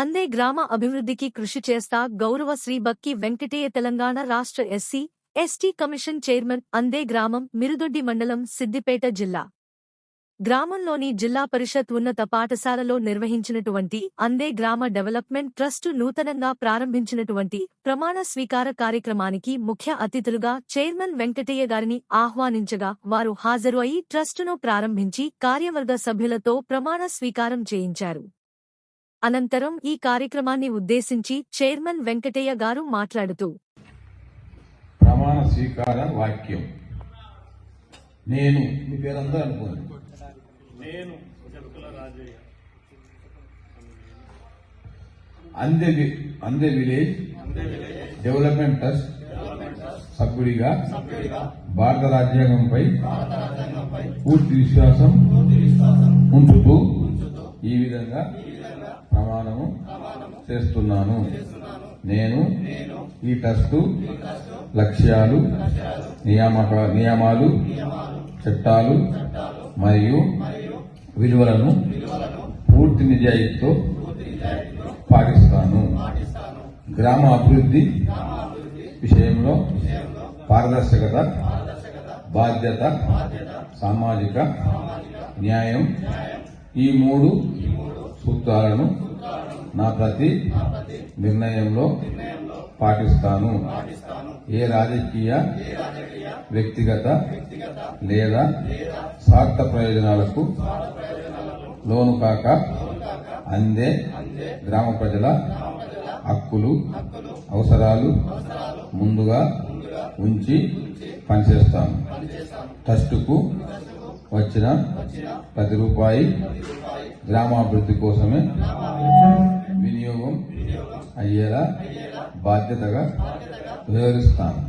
అందే గ్రామ అభివృద్ధికి కృషి చేస్తా గౌరవ శ్రీ బక్కి వెంకటేయ తెలంగాణ రాష్ట్ర ఎస్సీ ఎస్టీ కమిషన్ చైర్మన్ అందే గ్రామం మిరుదొడ్డి మండలం సిద్దిపేట జిల్లా. గ్రామంలోని జిల్లా పరిషత్ ఉన్నత పాఠశాలలో నిర్వహించినటువంటి అందే గ్రామ డెవలప్మెంట్ ట్రస్టు నూతనంగా ప్రారంభించినటువంటి ప్రమాణ స్వీకార కార్యక్రమానికి ముఖ్య అతిథులుగా చైర్మన్ వెంకటయ్య గారిని ఆహ్వానించగా వారు హాజరు అయి ట్రస్టును ప్రారంభించి కార్యవర్గ సభ్యులతో ప్రమాణ స్వీకారం చేయించారు. అనంతరం ఈ కార్యక్రమాన్ని ఉద్దేశించి చైర్మన్ వెంకటయ్య గారు మాట్లాడుతూ ప్రమాణ స్వీకార వాక్యం. నేను మీ పేరందరూ అనుకోండి. నేను రాజయ్య. అందే అందే విలేజ్ డెవలప్మెంట్ ట్రస్ట్ సభ్యుడిగా భారత రాజ్యాంగంపై పూర్తి విశ్వాసం ఉంచుతూ ఈ విధంగా ప్రమాణము చేస్తున్నాను. నేను ఈ ట్రస్టు లక్ష్యాలు నియామక నియమాలు చట్టాలు మరియు విలువలను పూర్తి నిజాయితీతో పాటిస్తాను. గ్రామ అభివృద్ధి విషయంలో పారదర్శకత బాధ్యత సామాజిక న్యాయం ఈ మూడు సూత్రాలను నా ప్రతి నిర్ణయంలో పాటిస్తాను. ఏ రాజకీయ వ్యక్తిగత లేదా స్వార్థ ప్రయోజనాలకు లోను కాక అందే గ్రామ ప్రజల హక్కులు అవసరాలు ముందుగా ఉంచి పనిచేస్తాను. ట్రస్టుకు వచ్చిన ప్రతి రూపాయి గ్రామాభివృద్ధి కోసమే వినియోగం అయ్యేలా బాధ్యతగా వ్యవహరిస్తాను